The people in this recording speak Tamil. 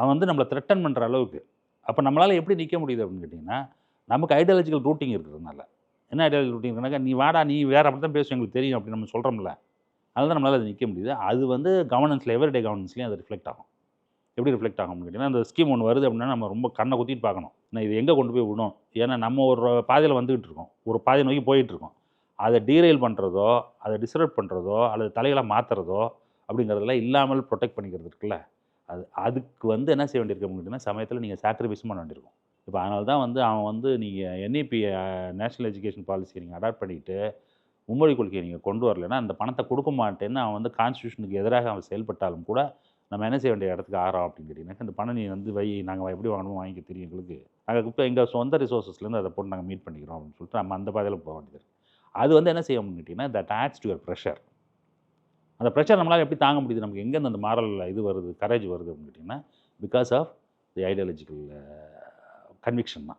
அவன் வந்து நம்மளை த்ரெட்டன் பண்ணுற அளவுக்கு. அப்போ நம்மளால் எப்படி நிற்க முடியுது அப்படின்னு கேட்டிங்கன்னா நமக்கு ஐடியாலஜிக்கல் ரூட்டிங் இருக்கிறதுனால. என்ன ஐடியாலஜி ரூட்டிங் இருக்குனாக்கா நீ வாடா நீ வேறு அப்படி தான் பேசும் எங்களுக்கு தெரியும் அப்படி நம்ம சொல்கிறோம்ல அதுதான் நம்மளால் அது நிற்க முடியுது. அது வந்து கவர்னன்ஸில் எவரிடே கவர்னன்ஸ்லேயும் அது ரிஃப்ளெக்ட் ஆகும். எப்படி ரிஃப்ளெக்ட் ஆகும்னு கேட்டிங்கன்னா அந்த ஸ்கீம் ஒன்று வருது அப்படின்னா நம்ம ரொம்ப கண்ணை குத்திட்டு பார்க்கணும். நான் இது எங்கே கொண்டு போய் விடணும்? ஏன்னா நம்ம ஒரு பாதையில் வந்துகிட்டு இருக்கோம். ஒரு பாதை நோக்கி போயிட்டு இருக்கோம். அதை டீரெயில் பண்ணுறதோ அதை டிஸ்டர்ப் பண்ணுறதோ அல்லது தலைகளை மாற்றுறதோ அப்படிங்கிறதுல இல்லாமல் ப்ரொடெக்ட் பண்ணிக்கிறது இருக்குல்ல. அது அதுக்கு வந்து என்ன செய்ய வேண்டியிருக்கு அப்படின்னா கேட்டிங்கன்னா சமயத்தில் நீங்கள் சாக்ரிஃபைஸும் பண்ண வேண்டியிருக்கும். இப்போ அதனால தான் வந்து அவன் வந்து நீங்கள் என்இபி நேஷ்னல் எஜுகேஷன் பாலிசியை நீங்கள் அடாப்ட் பண்ணிவிட்டு மும்மொழி கொள்கையை நீங்கள் கொண்டு வரலைன்னா அந்த பணத்தை கொடுக்க மாட்டேன்னு அவன் வந்து கான்ஸ்டியூஷனுக்கு எதிராக அவன் செயல்பட்டாலும் கூட நம்ம என்ன செய்ய வேண்டிய இடத்துக்கு ஆறோம் அப்படின்னு கேட்டிங்கன்னா இந்த பணம் நீ வந்து வை நாங்கள் எப்படி வாங்கணுமோ வாங்கிக்க தெரியும் எங்களுக்கு. நாங்கள் இப்போ எங்கள் சொந்த ரிசோர்ஸஸ்லேருந்து அதை போட்டு நாங்கள் மீட் பண்ணிக்கிறோம் அப்படின்னு சொல்லிட்டு நம்ம அந்த பாதையில் போக வேண்டியது அது வந்து என்ன செய்யணும்னு கேட்டிங்கன்னா that adds to your pressure அந்த ப்ரெஷர் நம்மளால் எப்படி தாங்க முடியுது? நமக்கு எங்கேருந்து அந்த மாரல் இது வருது? கரேஜ் வருது அப்படின்னு கேட்டிங்கன்னா because of the ideological conviction தான்.